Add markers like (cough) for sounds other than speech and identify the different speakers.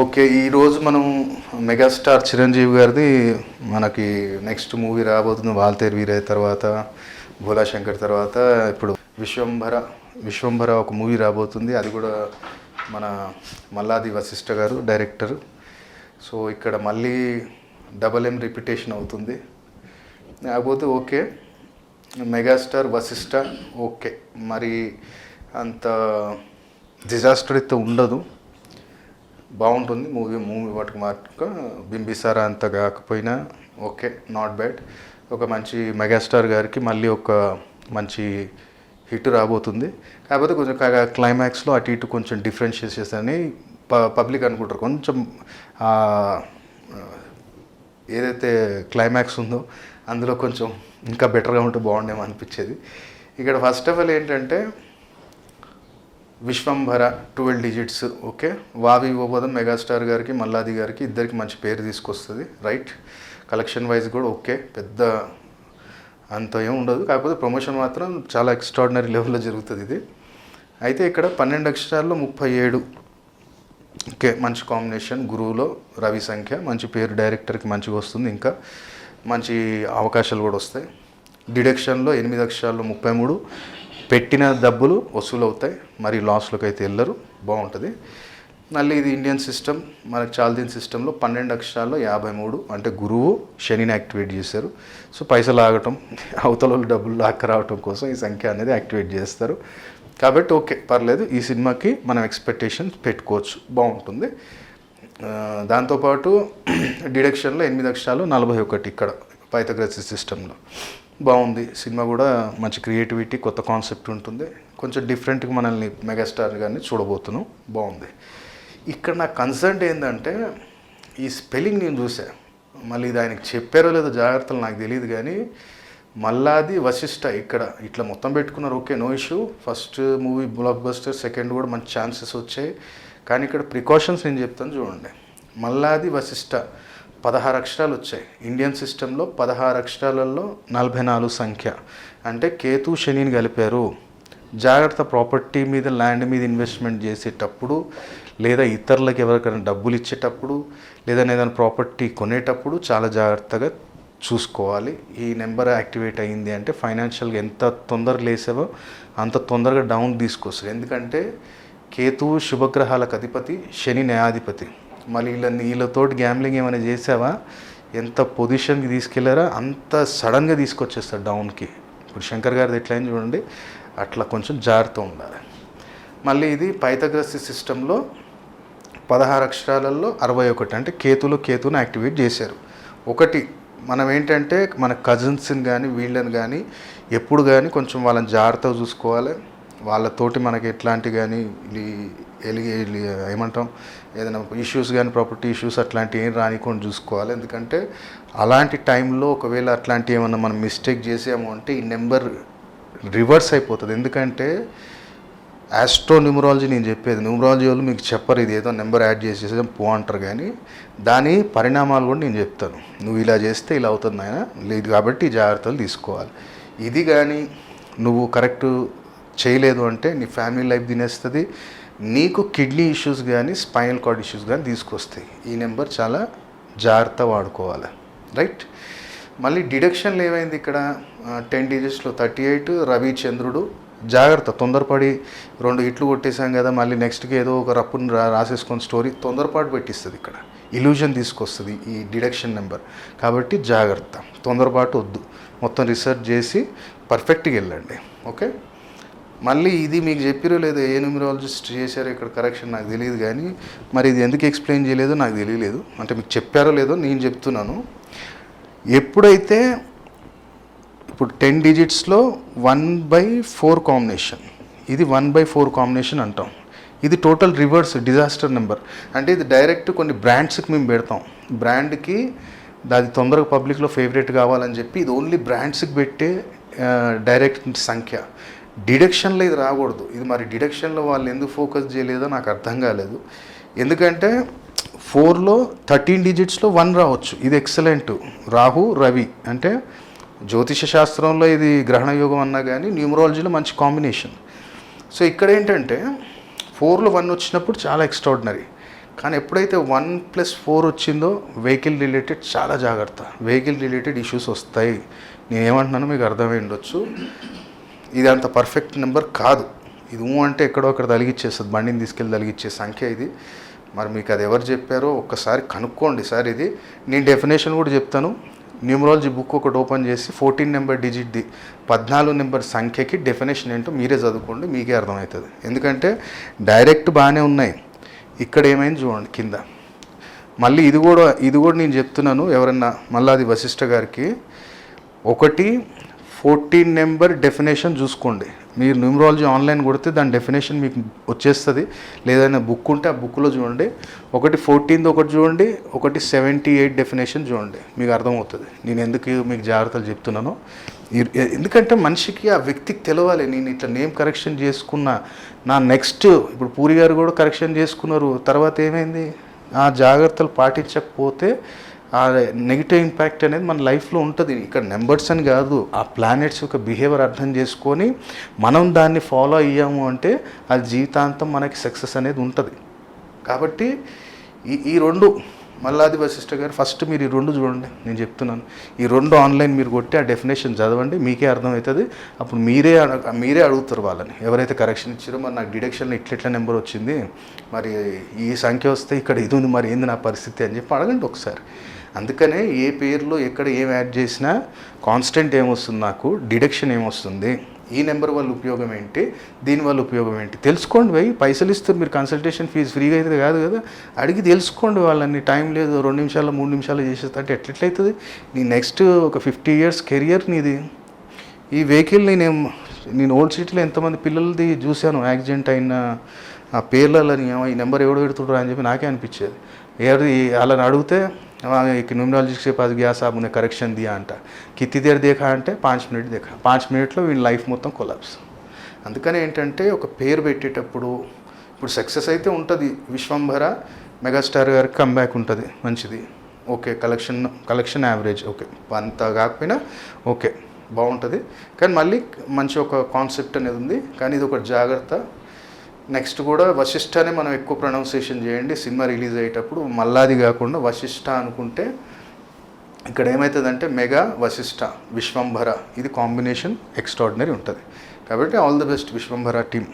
Speaker 1: Okay ఈరోజు మనం megastar Chiranjeevi గారిది మనకి నెక్స్ట్ మూవీ రాబోతుంది వాల్తేరు వీరయ్య తర్వాత భోలా శంకర్ తర్వాత. ఇప్పుడు విశ్వంభర విశ్వంభర ఒక మూవీ రాబోతుంది. అది కూడా మన మల్లాది వశిష్ఠ గారు డైరెక్టర్ సో ఇక్కడ మళ్ళీ డబల్ ఎం రిపిటేషన్ అవుతుంది. కాకపోతే ఓకే మెగాస్టార్ వశిష్ఠ ఓకే. మరి అంత డిజాస్టర్ అయితే ఉండదు. బాగుంటుంది మూవీ మూవీ వాటికి మాత్రం బింబిసారా అంత కాకపోయినా ఓకే నాట్ బ్యాడ్ ఒక మంచి మెగాస్టార్ గారికి మళ్ళీ ఒక మంచి హిట్ రాబోతుంది. కాకపోతే కొంచెం క్లైమాక్స్లో అటు ఇటు కొంచెం డిఫరెన్షియేషన్స్ అని ప పబ్లిక్ అనుకుంటారు. కొంచెం ఏదైతే క్లైమాక్స్ ఉందో అందులో కొంచెం ఇంకా బెటర్గా ఉంటే బాగుండేమో అనిపించేది. ఇక్కడ ఫస్ట్ ఆఫ్ ఆల్ ఏంటంటే విశ్వంభర ట్వెల్వ్ డిజిట్స్ ఓకే వావి ఇవ్వబోదం మెగాస్టార్ గారికి మల్లాది గారికి ఇద్దరికి మంచి పేరు తీసుకొస్తుంది రైట్ కలెక్షన్ వైజ్ కూడా ఓకే పెద్ద అంత ఏం ఉండదు. కాకపోతే ప్రమోషన్ మాత్రం చాలా ఎక్స్ట్రాడినరీ లెవెల్లో జరుగుతుంది ఇది. అయితే ఇక్కడ పన్నెండు అక్షరాల్లో ముప్పై ఏడు ఓకే మంచి కాంబినేషన్ గురువులో రవి సంఖ్య మంచి పేరు డైరెక్టర్కి మంచిగా వస్తుంది ఇంకా. మంచి అవకాశాలు కూడా వస్తాయి. డిడక్షన్లో ఎనిమిది అక్షరాల్లో ముప్పై మూడు పెట్టిన డబ్బులు వసూలు అవుతాయి మరి లాస్లోకి అయితే వెళ్ళరు. బాగుంటుంది. మళ్ళీ ఇది ఇండియన్ సిస్టమ్ మనకి చాల్దీన్ సిస్టంలో పన్నెండు అక్షరాల్లో యాభై మూడు అంటే గురువు శనిని యాక్టివేట్ చేశారు. సో పైసలు ఆగటం అవతల డబ్బులు లాక్క రావటం కోసం ఈ సంఖ్య అనేది యాక్టివేట్ చేస్తారు. కాబట్టి ఓకే పర్లేదు. ఈ సినిమాకి మనం ఎక్స్పెక్టేషన్స్ పెట్టుకోవచ్చు. బాగుంటుంది. దాంతోపాటు (clears throat) డిడక్షన్లో ఎనిమిది అక్షరాలు నలభై ఒకటి ఇక్కడ పైథగ్రసి సిస్టంలో బాగుంది. సినిమా కూడా మంచి క్రియేటివిటీ కొత్త కాన్సెప్ట్ ఉంటుంది. కొంచెం డిఫరెంట్గా మనల్ని మెగాస్టార్ గారిని చూడబోతున్నాం. బాగుంది. ఇక్కడ నా కన్సర్న్ ఏంటంటే ఈ స్పెల్లింగ్ నేను చూసా మళ్ళీ ఇది ఆయనకి చెప్పారో లేదో జాగ్రత్తలు నాకు తెలియదు కానీ మల్లాది వశిష్ట ఇక్కడ ఇట్లా మొత్తం పెట్టుకున్నారు. Okay no issue. First movie blockbuster second కూడా మంచి ఛాన్సెస్ వచ్చాయి. కానీ ఇక్కడ ప్రికాషన్స్ నేను చెప్తాను చూడండి. మల్లాది వశిష్ట పదహారు అక్షరాలు వచ్చాయి. ఇండియన్ సిస్టంలో పదహారు అక్షరాలలో నలభై నాలుగు సంఖ్య. అంటే కేతు శనిని కలిపారు. జాగ్రత్త ప్రాపర్టీ మీద ల్యాండ్ మీద ఇన్వెస్ట్మెంట్ చేసేటప్పుడు లేదా ఇతరులకు ఎవరికైనా డబ్బులు ఇచ్చేటప్పుడు లేదా ఏదైనా ప్రాపర్టీ కొనేటప్పుడు చాలా జాగ్రత్తగా చూసుకోవాలి. ఈ నెంబర్ యాక్టివేట్ అయ్యింది అంటే ఫైనాన్షియల్గా ఎంత తొందరగా లేసావో అంత తొందరగా డౌన్ తీసుకొస్తుంది ఎందుకంటే కేతువు శుభగ్రహాలకు అధిపతి శని న్యాయాధిపతి. మళ్ళీ వీళ్ళ వీళ్ళతోటి గ్యాంబ్లింగ్ ఏమైనా చేసావా? ఎంత పొజిషన్కి తీసుకెళ్ళారా? అంత సడన్గా తీసుకొచ్చేస్తారు డౌన్కి ఇప్పుడు శంకర్ గారిది ఎట్లయింది చూడండి. అట్లా కొంచెం జాగ్రత్త ఉండాలి. మళ్ళీ ఇది పైతగ్రస్తి సిస్టంలో పదహారు అక్షరాలలో అరవై ఒకటి. అంటే కేతులో కేతుని యాక్టివేట్ చేశారు. ఒకటి మనం ఏంటంటే మన కజిన్స్ని కానీ వీళ్ళని కానీ ఎప్పుడు కానీ కొంచెం వాళ్ళని జాగ్రత్తగా చూసుకోవాలి. వాళ్ళతోటి మనకి ఎట్లాంటి కానీ ఎలిగే ఏమంటాం? ఏదైనా ఇష్యూస్ కానీ ప్రాపర్టీ ఇష్యూస్ అట్లాంటివి ఏం రానికుండా చూసుకోవాలి. ఎందుకంటే అలాంటి టైంలో ఒకవేళ అట్లాంటి ఏమన్నా మనం మిస్టేక్ చేసాము అంటే ఈ నెంబర్ రివర్స్ అయిపోతుంది. ఎందుకంటే ఆస్ట్రో న్యూమరాలజీ నేను చెప్పేది. న్యూమరాలజీ వాళ్ళు మీకు చెప్పరు ఇది ఏదో నెంబర్ యాడ్ చేసేసాం పో అంటారు కానీ దాని పరిణామాలు కూడా నేను చెప్తాను. నువ్వు ఇలా చేస్తే ఇలా అవుతుంది ఆయన లేదు కాబట్టి జాగ్రత్తలు తీసుకోవాలి. ఇది కానీ నువ్వు కరెక్ట్ చేయలేదు అంటే నీ ఫ్యామిలీ లైఫ్ తినేస్తుంది. నీకు కిడ్నీ ఇష్యూస్ కానీ స్పైనల్ కార్డ్ ఇష్యూస్ కానీ తీసుకొస్తాయి. ఈ నెంబర్ చాలా జాగ్రత్త వాడుకోవాలి. రైట్? మళ్ళీ డిడక్షన్లు ఏమైంది ఇక్కడ? టెన్ డిజిట్స్లో థర్టీ ఎయిట్ రవిచంద్రుడు జాగ్రత్త తొందరపడి రెండు ఇట్లు కొట్టేశాం కదా మళ్ళీ నెక్స్ట్కి ఏదో ఒక రప్పుని రా రాసేసుకొని స్టోరీ తొందరపాటు పెట్టిస్తుంది ఇక్కడ. ఇల్యూజన్ తీసుకొస్తుంది ఈ డిడక్షన్ నెంబర్. కాబట్టి జాగ్రత్త తొందరపాటు వద్దు. మొత్తం రీసెర్చ్ చేసి పర్ఫెక్ట్గా వెళ్ళండి. ఓకే? మళ్ళీ ఇది మీకు చెప్పిరో లేదో ఏ న్యూమరాలజిస్ట్ చేశారో ఇక్కడ కరెక్షన్ నాకు తెలియదు కానీ మరి ఇది ఎందుకు ఎక్స్ప్లెయిన్ చేయలేదో నాకు తెలియలేదు. అంటే మీకు చెప్పారో లేదో నేను చెప్తున్నాను. ఎప్పుడైతే ఇప్పుడు టెన్ డిజిట్స్లో వన్ బై ఫోర్ కాంబినేషన్ ఇది వన్ బై ఫోర్ కాంబినేషన్ అంటాం. ఇది టోటల్ రివర్స్ డిజాస్టర్ నెంబర్ అంటే ఇది డైరెక్ట్ కొన్ని బ్రాండ్స్కి మేము పెడతాం. బ్రాండ్కి అది తొందరగా పబ్లిక్లో ఫేవరెట్ కావాలని చెప్పి ఇది ఓన్లీ బ్రాండ్స్కి పెట్టే డైరెక్ట్ సంఖ్య. డిడక్షన్లో ఇది రాకూడదు. ఇది మరి డిడక్షన్లో వాళ్ళు ఎందుకు ఫోకస్ చేయలేదో నాకు అర్థం కాలేదు. ఎందుకంటే ఫోర్లో థర్టీన్ డిజిట్స్లో వన్ రావచ్చు. ఇది ఎక్సలెంట్. రాహు రవి. అంటే జ్యోతిష శాస్త్రంలో ఇది గ్రహణ యోగం అన్నా కానీ న్యూమరాలజీలో మంచి కాంబినేషన్. సో ఇక్కడ ఏంటంటే ఫోర్లో వన్ వచ్చినప్పుడు చాలా ఎక్స్ట్రాడినరీ. కానీ ఎప్పుడైతే వన్ ప్లస్ ఫోర్ వచ్చిందో వెహికల్ రిలేటెడ్ చాలా జాగ్రత్త. వెహికల్ రిలేటెడ్ ఇష్యూస్ వస్తాయి. నేను ఏమంటున్నానో మీకు అర్థమై ఉండొచ్చు. ఇది అంత పర్ఫెక్ట్ నెంబర్ కాదు. ఇది అంటే ఎక్కడో అక్కడ తలిగిచ్చేస్తుంది. బండిని తీసుకెళ్ళి తలిగిచ్చే సంఖ్య ఇది. మరి మీకు అది ఎవరు చెప్పారో ఒక్కసారి కనుక్కోండి సార్ ఇది. నేను డెఫినేషన్ కూడా చెప్తాను. న్యూమరాలజీ బుక్ ఒకటి ఓపెన్ చేసి ఫోర్టీన్ నెంబర్ డిజిట్ది పద్నాలుగు నెంబర్ సంఖ్యకి డెఫినేషన్ ఏంటో మీరే చదువుకోండి మీకే అర్థమవుతుంది. ఎందుకంటే డైరెక్ట్ బాగానే ఉన్నాయి. ఇక్కడ ఏమైంది చూడండి కింద. మళ్ళీ ఇది కూడా ఇది కూడా నేను చెప్తున్నాను ఎవరన్నా మళ్ళీ అది వశిష్ఠ గారికి. ఒకటి ఫోర్టీన్ నెంబర్ డెఫినేషన్ చూసుకోండి. మీరు న్యూమరాలజీ ఆన్లైన్ కొడితే దాని డెఫినేషన్ మీకు వచ్చేస్తుంది. లేదైనా బుక్ ఉంటే ఆ బుక్లో చూడండి. ఒకటి ఫోర్టీన్ది ఒకటి చూడండి. ఒకటి సెవెంటీ ఎయిట్ డెఫినేషన్ చూడండి. మీకు అర్థమవుతుంది. నేను ఎందుకు మీకు జాగ్రత్తలు చెప్తున్నానో. ఎందుకంటే మనిషికి ఆ వ్యక్తికి తెలవాలి. నేను ఇట్లా నేమ్ కరెక్షన్ చేసుకున్నా నా నెక్స్ట్ ఇప్పుడు పూరి గారు కూడా కరెక్షన్ చేసుకున్నారు. తర్వాత ఏమైంది? ఆ జాగ్రత్తలు పాటించకపోతే ఆ నెగిటివ్ ఇంపాక్ట్ అనేది మన లైఫ్లో ఉంటుంది. ఇక్కడ నెంబర్స్ అని కాదు ఆ ప్లానెట్స్ యొక్క బిహేవియర్ అర్థం చేసుకొని మనం దాన్ని ఫాలో అయ్యాము అంటే అది జీవితాంతం మనకి సక్సెస్ అనేది ఉంటుంది. కాబట్టి ఈ ఈ రెండు మల్లాది వశిష్ఠ గారు ఫస్ట్ మీరు ఈ రెండు చూడండి నేను చెప్తున్నాను. ఈ రెండు ఆన్లైన్ మీరు కొట్టి ఆ డెఫినేషన్ చదవండి మీకే అర్థమవుతుంది. అప్పుడు మీరే మీరే అడుగుతారు వాళ్ళని. ఎవరైతే కరెక్షన్ ఇచ్చారో మరి నాకు డిడక్షన్లో ఇట్ల ఇట్లా నెంబర్ వచ్చింది మరి ఈ సంఖ్య వస్తే ఇక్కడ ఇది ఉంది మరి ఏంది నా పరిస్థితి అని చెప్పి అడగండి ఒకసారి. అందుకనే ఏ పేరులో ఎక్కడ ఏం యాడ్ చేసినా కాన్స్టెంట్ ఏమొస్తుంది నాకు? డిడక్షన్ ఏమొస్తుంది? ఈ నెంబర్ వల్ల ఉపయోగం ఏంటి? దీని వల్ల ఉపయోగం ఏంటి? తెలుసుకోండి పోయి పైసలు ఇస్తారు మీరు కన్సల్టేషన్ ఫీజు ఫ్రీగా అయితే కాదు కదా. అడిగి తెలుసుకోండి వాళ్ళని. టైం లేదు రెండు నిమిషాలు మూడు నిమిషాలు చేసేస్తా అంటే ఎట్లెట్లయితుంది? నీ నెక్స్ట్ ఒక ఫిఫ్టీ ఇయర్స్ కెరియర్ నీది. ఈ వెహికల్ నేను నేను ఓల్డ్ సిటీలో ఎంతమంది పిల్లలది చూశాను. యాక్సిడెంట్ అయిన ఆ పేర్లలో ఈ నెంబర్ ఎవడు పెడుతుంటారు అని చెప్పి నాకే అనిపించేది. ఎవరు వాళ్ళని అడిగితే न्यूमरोलॉजी के पास गया साहब उन्हें करेक्शन दिया అంట కిత్తి దేర్ దేఖా అంటే పాంచ్ మినిట్ దేఖా పాంచ్ మినిట్లో వీళ్ళ లైఫ్ మొత్తం కొలాప్స్ అందుకని ఏంటంటే ఒక పేరు పెట్టేటప్పుడు ఇప్పుడు సక్సెస్ అయితే ఉంటుంది విశ్వంభర మెగాస్టార్ గారికి కంబ్యాక్ ఉంటుంది మంచిది okay collection collection average okay అంత కాకపోయినా ఓకే బాగుంటుంది కానీ మళ్ళీ మంచి ఒక కాన్సెప్ట్ అనేది ఉంది కానీ ఇది ఒక జాగ్రత్త నెక్స్ట్ కూడా వశిష్ఠనే మనం ఎక్కువ ప్రొనౌన్సియేషన్ చేయండి. సినిమా రిలీజ్ అయ్యేటప్పుడు మల్లాది కాకుండా వశిష్ఠ అనుకుంటే ఇక్కడ ఏమవుతుందంటే మెగా వశిష్ఠ విశ్వంభర. ఇది కాంబినేషన్ ఎక్స్ట్రాడినరీ ఉంటుంది. కాబట్టి all the best Vishwambhara team.